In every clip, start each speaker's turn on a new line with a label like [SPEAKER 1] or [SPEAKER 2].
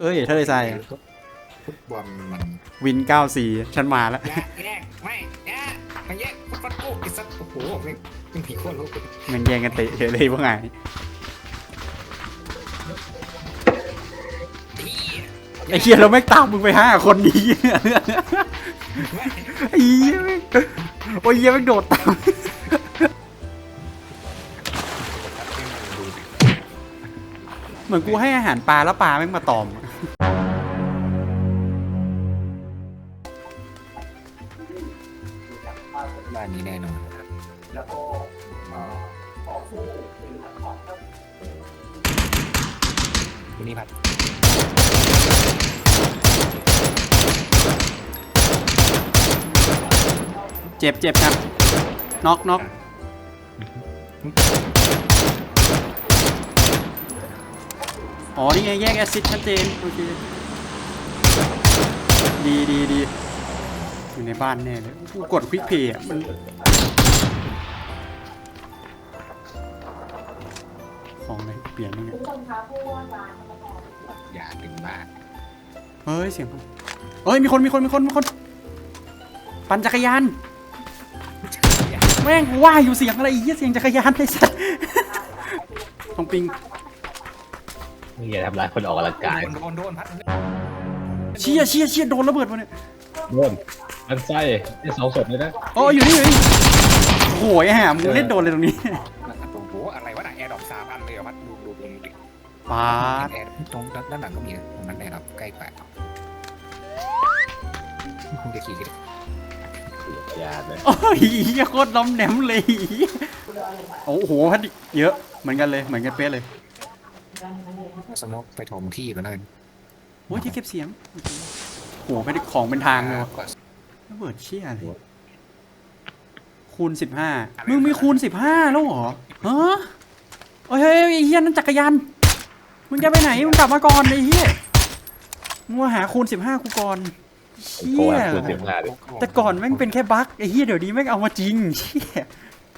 [SPEAKER 1] เอ้ยทะเลทราย
[SPEAKER 2] ฟุตบอลมัน
[SPEAKER 1] วิน 94 ฉันมาแล้ว
[SPEAKER 2] แย่แย่ไม่แย่ไม่แย่ฟัดกูไอ้สัตว์โอ้โหไม่เป็นผีโคตรลูก
[SPEAKER 1] มันแย่งกันเตะเฉยเลยพวกไง
[SPEAKER 2] พี่
[SPEAKER 1] ไอ้เคียเราไม่งตามมึงไปห้าคนดี
[SPEAKER 2] ไม่
[SPEAKER 1] ไอ้เหี้ยแม่งโอ้ยเหี้ยแม่งโดดตาม เหมือนกูให้อาหารปลาแล้วปลาแม่งมาตอม
[SPEAKER 2] บ้ วันนี้พัด
[SPEAKER 1] เจ็บเจ็บครับน็อกน็อกอ๋อ นี่ไง แยกแอซิดชัดเจน โอเค ดีดีดีอยู่ในบ้านแน่เลยกูกดควิกเพย์อะมัน ของอะไรเปลี่ยนนี่ไง
[SPEAKER 2] อย่าถึงบ้าน
[SPEAKER 1] เฮ้ยเสียงมันเฮ้ยมีคนมีคนมีคนมีคน ปั่นจักรยานแม่งกูว่าอยู่เสียงอะไรอีกเสียงจักรยานไอ้สัสตรงปิง
[SPEAKER 3] นี่อย่าทำร้ายคนออกกำลังกาย
[SPEAKER 2] โดนโดนพัด
[SPEAKER 1] เชี่ยเชี่ยเชี่ยโดนระเบิดมาเนี่ย
[SPEAKER 3] โดนมันไส้ที่สองศพเลยนะ
[SPEAKER 1] อ๋ออยู่นี่อยู่นี่โอ้ยแหมมึงเล่นโดนเลยตรงนี้ ปาด
[SPEAKER 2] แอร์ตรงด้านหลังก็มีนะตรงนั้นแอร์ดรอปใกล้กว่าคงจะขี่กัน
[SPEAKER 3] ยาเลย
[SPEAKER 1] โอ้ยเหี้ยโคตรล้อมแหนมเลยโอ้โหพัดดิเยอะเหมือนกันเลยเหมือนกันเป๊ะเลย
[SPEAKER 2] สมมติไปถมที่ก็ได้
[SPEAKER 1] โอ้ยที่เก็บเสียงโอ้โหไม่ได้ของเป็นทางเลยวะ
[SPEAKER 2] กว่า
[SPEAKER 1] ระเบิดเชี่ยอะไรคูณสิบห้ามึงมีคูณสิบห้าแล้วเหรอฮะเฮ้ยเฮ้ยไอ้เฮียนั่นจักรยาน มึงจะไปไหน มึงกลับมาก่อนไอ้เฮียมึงมาหาคูณสิบห้ากูก่อนเชี่
[SPEAKER 3] โก
[SPEAKER 1] ย
[SPEAKER 3] งคูณสิบห้าดิ
[SPEAKER 1] แต่ก่อนแม่งเป็นแค่บั๊กไอ้เฮียเดี๋ยวนี้แม่งเอามาจริงเชี่ย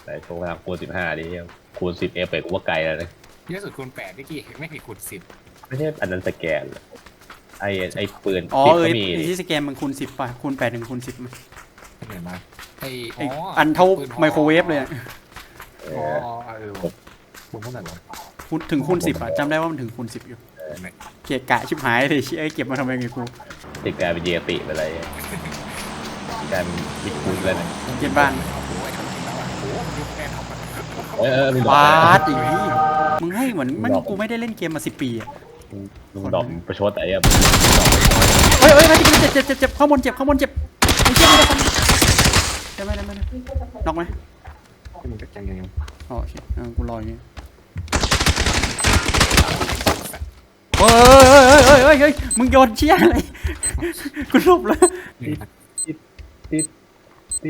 [SPEAKER 3] แต่โกงคูณสิบห้าดิคูณสิบเอฟไปกูว่าไกลแล้วนะ
[SPEAKER 2] เยอะสุดคูณแปดเมื่อกี้ไม่มีคูณสิบ
[SPEAKER 3] ไม่ใช่อันนั้นสแกนไอ้ไอ้ปืน
[SPEAKER 1] อ๋อ
[SPEAKER 3] ที่
[SPEAKER 1] เอ้
[SPEAKER 3] เขา
[SPEAKER 1] ย
[SPEAKER 3] มี
[SPEAKER 1] ไอ้ที่สแกนมันคูณสิบป่ะคูณแปดถึงคูณสิบ
[SPEAKER 2] เหมือนมาไอ้
[SPEAKER 1] ไอ้อันเท่าไมโครเวฟเลยอะ
[SPEAKER 3] เอ
[SPEAKER 2] อ๋อ
[SPEAKER 3] อ
[SPEAKER 2] เออผมพูดหน่อยหรอ
[SPEAKER 1] คูณถึงคูณสิบอะจำได้ว่ามันถึงคูณสิบอยู่เกะกะชิบหายเลยเชี่ยไอ้เก็บมาทำไมไงกู
[SPEAKER 3] ติดกลายเป็นเยติไปเลยการบิ๊กคูณเลยนะ
[SPEAKER 1] เก็บบ้าน
[SPEAKER 2] โอ้ยทำจริงแล้วอะโอ้ยยุคแน่นอน
[SPEAKER 3] เออเออมึงด
[SPEAKER 1] ป
[SPEAKER 3] อกา
[SPEAKER 1] ดอีมึงให้เหมือนมันกูไม่ได้เล่นเกมมาสิบปีอะ
[SPEAKER 3] มึงดอกประชดไอ้อะ
[SPEAKER 1] เฮ้ยเฮ้ยเฮ้ยเจ็บเจ็บเจ็บเจ็บข้างบนเจ็บข้างบนเจ็บไอ้เชี่ยมันจะได้ไหมได้ไหมน็อกไหม
[SPEAKER 2] มึงจะยังยัง
[SPEAKER 1] อ๋อโอเคอ่ากูรออย่างเงี้ย เฮ้ยเฮ้ยเฮ้ยเฮ้ยเฮ้ยมึงโยนเชี่ยอะไรกูหลบแล้ว
[SPEAKER 3] ติดติ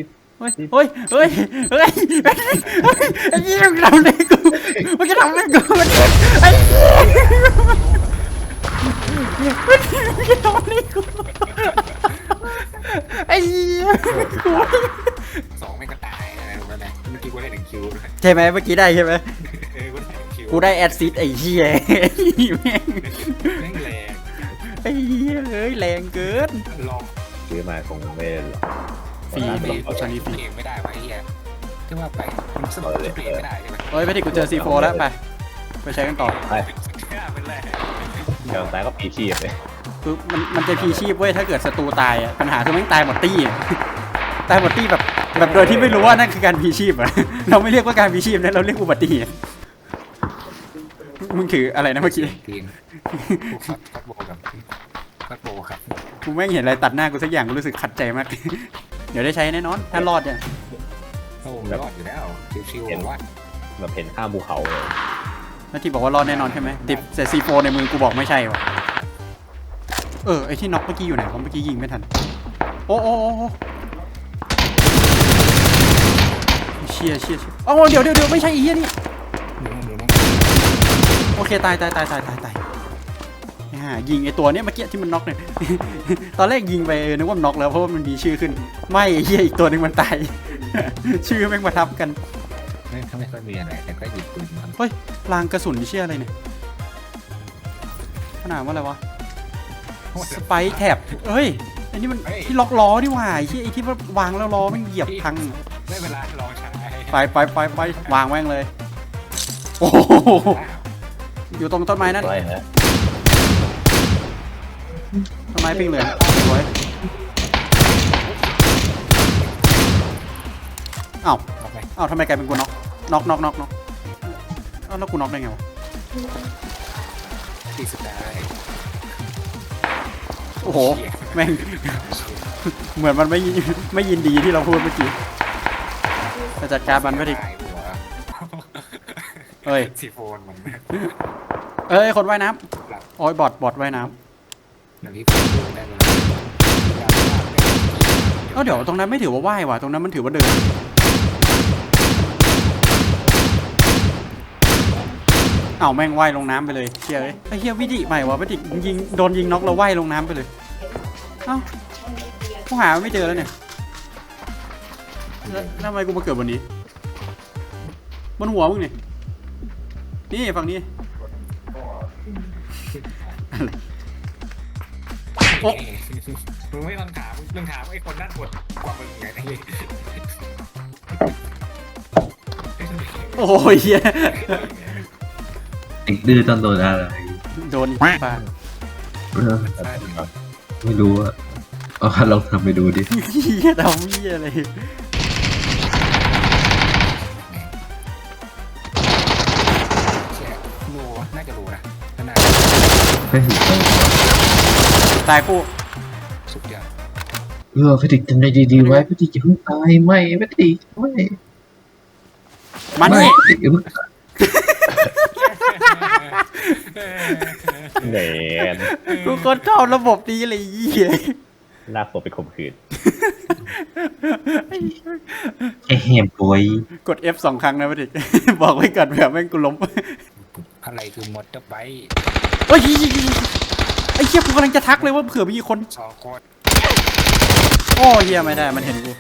[SPEAKER 3] ด
[SPEAKER 1] เฮ้ยเฮ้ยเฮ้ยเฮ้ยไอ้ยี่มึงทำอะไรกูมึงจะทำอะไรกูไอ้ยี่มึงจะทำอะไรกูไอ้ยี่กู
[SPEAKER 2] สองไม่ก็ตายอะไรแบบนั้นเมื่อกี้กูได้หนึ่งคิวด้วย
[SPEAKER 1] ใช่ไหมเมื่อกี้ได้ใช่ไหม
[SPEAKER 2] เออ กูได้หนึ่งคิว
[SPEAKER 1] กูได้แอดซิดไอ้เหี้ยแม่ง
[SPEAKER 2] แม่งแรง
[SPEAKER 1] ไอ้เหี้ยเอ้ยแรงเกิน
[SPEAKER 2] ลอง
[SPEAKER 3] ซื้อมาคงไม่ได้หรอก
[SPEAKER 1] ฟรีฟรี
[SPEAKER 2] เอาชนิดเองไม่ได้วะไอ้เหี้ยที่ว่าไปมันสนุกชุดเองไม่ได้ใช่ไหม
[SPEAKER 1] เฮ้ยไปดิกูเจอซีโฟแล้วไปไปใช้กันต่อ
[SPEAKER 3] ไป
[SPEAKER 2] เป็นแรก
[SPEAKER 3] เดี๋ยวตายก็ปีชีพเลย
[SPEAKER 1] คือมันมันจะพีชีพเว้ยถ้าเกิดศัตรูตายอะปัญหาคือแม่งตายหมดตี้อะตายหมดตี้แบบแบบโดยที่ไม่รู้ว่านั่นคือการพีชีพอะเราไม่เรียกว่าการพีชีพนะเราเรียกอุบัติเหตุ มึงถืออะไรนะเมื่อกี้
[SPEAKER 2] ทีนคัดคัดโบกับคัดโบครับ
[SPEAKER 1] กูแม่งเห็นอะไรตัดหน้ากูสักอย่างกูรู้สึกขัดใจมาก เดี๋ยวได้ใช้แน่นอน ถ้ารอดเนี่ย
[SPEAKER 2] โอ้รอดอยู่แล้วชิวๆว่า
[SPEAKER 3] แบบเห็นข้ามภูเขาเลย
[SPEAKER 1] แล้วที่บอกว่ารอดแน่นอนใช่ไหมติดแต่ซีโฟในมือกูบอกไม่ใช่วะเออไอที่น็อกเมื่อกี้อยู่ไหนวะเมื่อกี้ยิงไม่ทัน โอ้โอ้โอ้โอ้เชียเชียเชียอ๋อเดี๋ยวเดี๋ยวเดี๋ยวไม่ใช่อีเหี้ยนี่
[SPEAKER 2] หนูหนู
[SPEAKER 1] โอเค ตายตายตายตายตายตายอ่ายิงไอตัวเนี้ยเมื่อกี้ที่มันน็อกเนี่ย ตอนแรกยิงไปเออนึกว่ามันน็อกแล้วเพราะว่ามันมีชื่อขึ้น ไม่ไอ้เหี้ยอีกตัวหนึ่งมันตาย ชื่อแม่งมาทับกัน
[SPEAKER 2] ไม่ไม่ค่อยมีอะไรแต่ก็หยิบปืนมา
[SPEAKER 1] เฮ้ยรางกระสุนเชี่ยอะไรเนี่ยขนาดว่าอะไรวะ สไปร์แท็บเฮ้ย อันนี้มันที่ล็อกล้อนี่หว่าไอ้ที่ไอ้ที่ว่าวางแล้วล้อมันเหยียบพัง
[SPEAKER 2] ได้เวลาลองใช้
[SPEAKER 1] ไปไปไปไปวางแม่งเลย โอ้โห อยู่ตรงต้นไม้นั่น
[SPEAKER 3] ไรฮะ
[SPEAKER 1] ต้นไม้ปิ้งเหลืองสวยเอ้า
[SPEAKER 2] ลองไป
[SPEAKER 1] เอ้าทำไมกลายเป็นกูน็อกน็อกน็อกน็อกน็อกเอ้าแล้วกูน็อกได้ไงวะ
[SPEAKER 2] ที่สุดได้
[SPEAKER 1] โอ้โห แม่ง เหมือนมันไม่ยินไม่ยินดีที่เราพูดเมื่อกี้จะจัดการมันก็ดิ
[SPEAKER 2] ได้หัว
[SPEAKER 1] เอ้ย
[SPEAKER 2] ซีโฟนมัน
[SPEAKER 1] เอ้ยคนว่ายน้
[SPEAKER 2] หลับำ
[SPEAKER 1] โอ้ยบอดบอดว่ายน้
[SPEAKER 2] อย่างนี้ผมดูได้เวลาำ
[SPEAKER 1] เอ้าเดี๋ยวตรงนั้นไม่ถือว่าว่ายว่ะตรงนั้นมันถือว่าเดินเอ้าแม่งว่ายลงน้ำไปเลยเฮียเอ้ยไอ้เฮียวิธีใหม่วะวิธียิงโดนยิงน็อกแล้วว่ายลงน้ำไปเลยเอ้ากูหาไม่เจอแล้วเนี่ยแล้วแล้วทำไมกูมาเกิดบนนี้ บนหัวมึงเนี่ย นี่ฝั่งนี้โอ๊ะ
[SPEAKER 2] มึงไม่ต้องถามมึงถามไอ้คนด้านบนกว่ามึงไงไอ้
[SPEAKER 1] โอ้ยเฮีย
[SPEAKER 4] เด็กดื้อตอนโดนอะไร
[SPEAKER 1] โดนอีกปา
[SPEAKER 4] เออไม่รู้อะเอาลองทำไปดูดิ
[SPEAKER 1] เฮียทำเฮียอะไร
[SPEAKER 4] ไม่ถึงต้อง
[SPEAKER 1] ตายคู่
[SPEAKER 2] สุดยอด
[SPEAKER 4] เออพิติกทำใจดีๆไว้พิติกอย่าเพิ่งตายไม่พิติกไม่
[SPEAKER 1] มัน
[SPEAKER 4] ไม่
[SPEAKER 1] นี่
[SPEAKER 4] พิติกอย่าเพิ่ง
[SPEAKER 3] เหนน
[SPEAKER 1] กูคนชอบระบบนี้เลยเฮีย
[SPEAKER 3] ลากตัวไปข่มขืน
[SPEAKER 4] แค่แหมป่วย
[SPEAKER 1] กด F สองครั้งนะพี่ดิบอกไว้ก่อนเผื่อแม่งกูล้ม
[SPEAKER 2] อะไรคือมอเตอร์ไบค์
[SPEAKER 1] เฮ้ยไอ้เฮียกูกำลังจะทักเลยว่าเผื่อมีคน
[SPEAKER 2] สองคน
[SPEAKER 1] โอ้เฮียไม่ได้มันเห็นกู